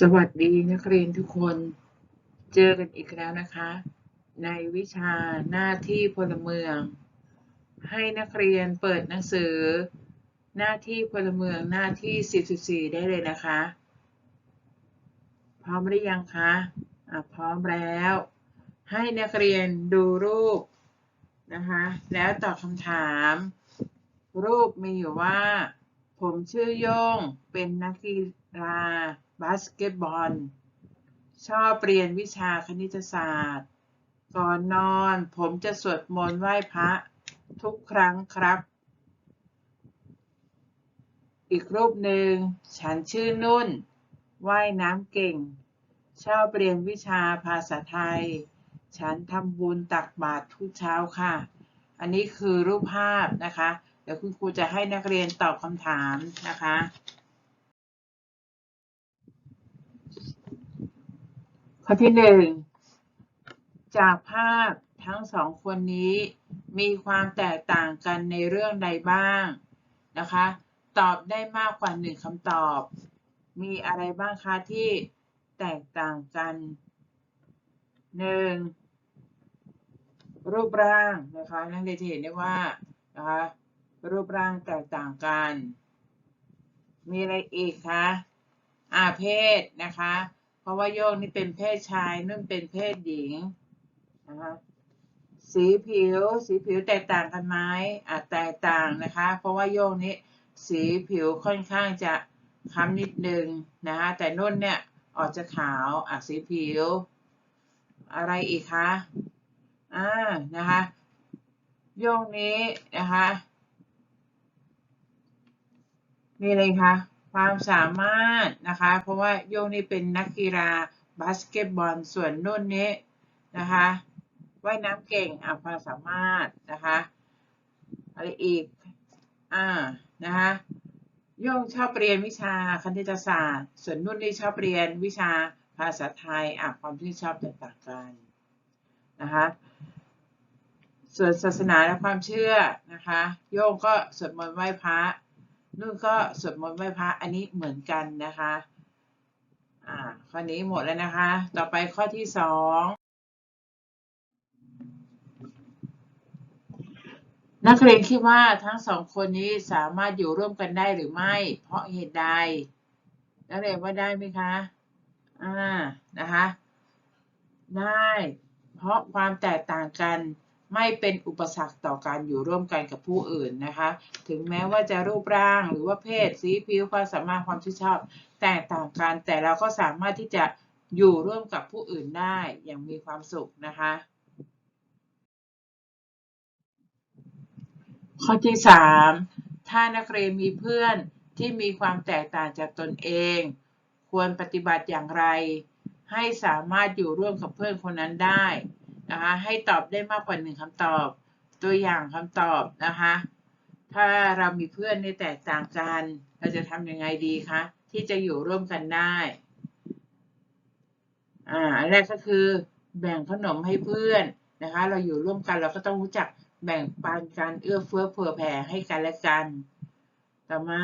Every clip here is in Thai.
สวัสดีนักเรียนทุกคน เจอกันอีกแล้วนะคะ ในวิชาหน้าที่พลเมือง ให้นักเรียนเปิดหนังสือ หน้าที่พลเมืองหน้าที่ 44 ได้เลยนะคะ พร้อมหรือยังคะะพร้อมแล้ว ให้นักเรียนดูรูปนะคะ แล้วตอบคำถาม รูปมีอยู่ว่า ผมชื่อโยงเป็นนักกีฬา บาสเกตบอล ชอบเรียนวิชาคณิตศาสตร์ ก่อนนอนผมจะสวดมนต์ไหว้พระทุกครั้งครับ อีกรูปหนึ่ง ฉันชื่อนุ่น ว่ายน้ำเก่ง ชอบเรียนวิชาภาษาไทย ฉันทำบุญตักบาตรทุกเช้าค่ะ อันนี้คือรูปภาพนะคะ เดี๋ยวคุณครูจะให้นักเรียนตอบคำถามนะคะ ข้อที่หนึ่งจากภาพทั้งสองคนนี้มีความแตกต่างกันในเรื่องใดบ้างนะคะ ตอบได้มากกว่าหนึ่งคำตอบ มีอะไรบ้างคะที่แตกต่างกันหนึ่งรูปร่างนะคะนักเรียนจะเห็นได้ว่านะคะรูปร่างแตกต่างกัน มีอะไรอีกคะอาเพศนะคะ เพราะว่าโยกนี่เป็นเพศชายนุ่นเป็นเพศหญิงนะคะสีผิวสีผิวแตกต่างกันไหมอาจแตกต่างนะคะ เพราะว่าโยกนี้สีผิวค่อนข้างจะคล้ำนิดนึงนะคะแต่นุ่นเนี่ยออกจะขาวอะสีผิว อะไรอีกคะอ่านะคะโยกนี้นะคะมีอะไรคะ ความสามารถนะคะ เพราะว่าโยงนี่เป็นนักกีฬาบาสเกตบอลส่วนนุ่นนี้นะคะว่ายน้ำเก่งอะความสามารถนะคะอะไรอีกอ่านะคะโยงชอบเรียนวิชาคณิตศาสตร์ ส่วนนุ่นนี่ชอบเรียนวิชาภาษาไทยอะความที่ชอบแตกต่างกันนะคะส่วนศาสนาและความเชื่อนะคะ โยงก็สวดมนต์ไหว้พระ นุ่นก็สวดมนต์ไหว้พระอันนี้เหมือนกันนะคะ อ่า ข้อนี้หมดแล้วนะคะ ต่อไปข้อที่สองนักเรียนคิดว่าทั้งสองคนนี้สามารถอยู่ร่วมกันได้หรือไม่ เพราะเหตุใด นักเรียนว่าได้ไหมคะ อ่า นะคะ ได้ เพราะความแตกต่างกัน ไม่เป็นอุปสรรคต่อการอยู่ร่วมกันกับผู้อื่นนะคะ ถึงแม้ว่าจะรูปร่างหรือว่าเพศสีผิวความสามารถความชื่นชอบแตกต่างกัน แต่เราก็สามารถที่จะอยู่ร่วมกับผู้อื่นได้อย่างมีความสุขนะคะ ข้อที่สามถ้านักเรียนมีเพื่อนที่มีความแตกต่างจากตนเอง ควรปฏิบัติอย่างไร ให้สามารถอยู่ร่วมกับเพื่อนคนนั้นได้ นะคะให้ตอบได้มากกว่าหนึ่งคำตอบ ตัวอย่างคำตอบนะคะ ถ้าเรามีเพื่อนในแตกต่างกัน เราจะทำยังไงดีคะที่จะอยู่ร่วมกันได้อ่าอันแรกก็คือ แบ่งขนมให้เพื่อนนะคะ เราอยู่ร่วมกันเราก็ต้องรู้จักแบ่งปันกันเอื้อเฟื้อเผื่อแผ่ให้กันและกัน ต่อมา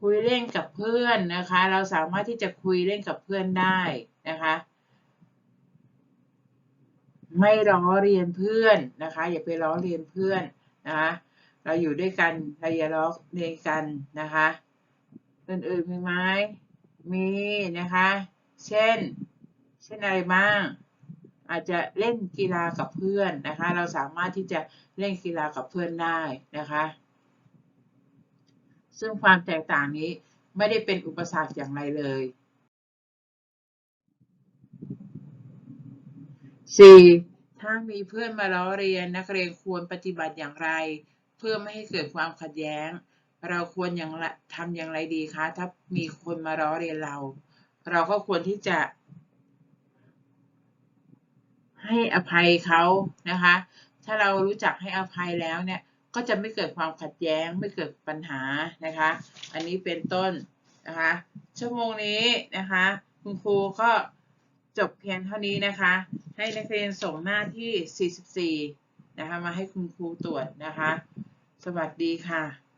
คุยเล่นกับเพื่อนนะคะ เราสามารถที่จะคุยเล่นกับเพื่อนได้นะคะ ไม่ล้อเรียนเพื่อนนะคะ อย่าไปล้อเรียนเพื่อนนะคะเราอยู่ด้วยกันเราอย่าล้อเรียนกันนะคะอื่นๆมีไหมมีนะคะ เช่น เช่นอะไรบ้าง อาจจะเล่นกีฬากับเพื่อนนะคะ เราสามารถที่จะเล่นกีฬากับเพื่อนได้นะคะ ซึ่งความแตกต่างนี้ไม่ได้เป็นอุปสรรคอย่างไรเลย 4. ถ้ามีเพื่อนมาล้อเรียนนักเรียนควรปฏิบัติอย่างไร เพื่อไม่ให้เกิดความขัดแย้ง เราควรอย่างละทำอย่างไรดีคะ ถ้ามีคนมาล้อเรียนเรา เราก็ควรที่จะ ให้อภัยเขานะคะ ถ้าเรารู้จักให้อภัยแล้วเนี่ย ก็จะไม่เกิดความขัดแย้งไม่เกิดปัญหานะคะ อันนี้เป็นต้นนะคะ ชั่วโมงนี้นะคะ คุณครูก็ จบเพียงเท่านี้นะคะ ให้นักเรียนส่งหน้าที่ 44 นะคะ มาให้คุณครูตรวจนะคะ สวัสดีค่ะ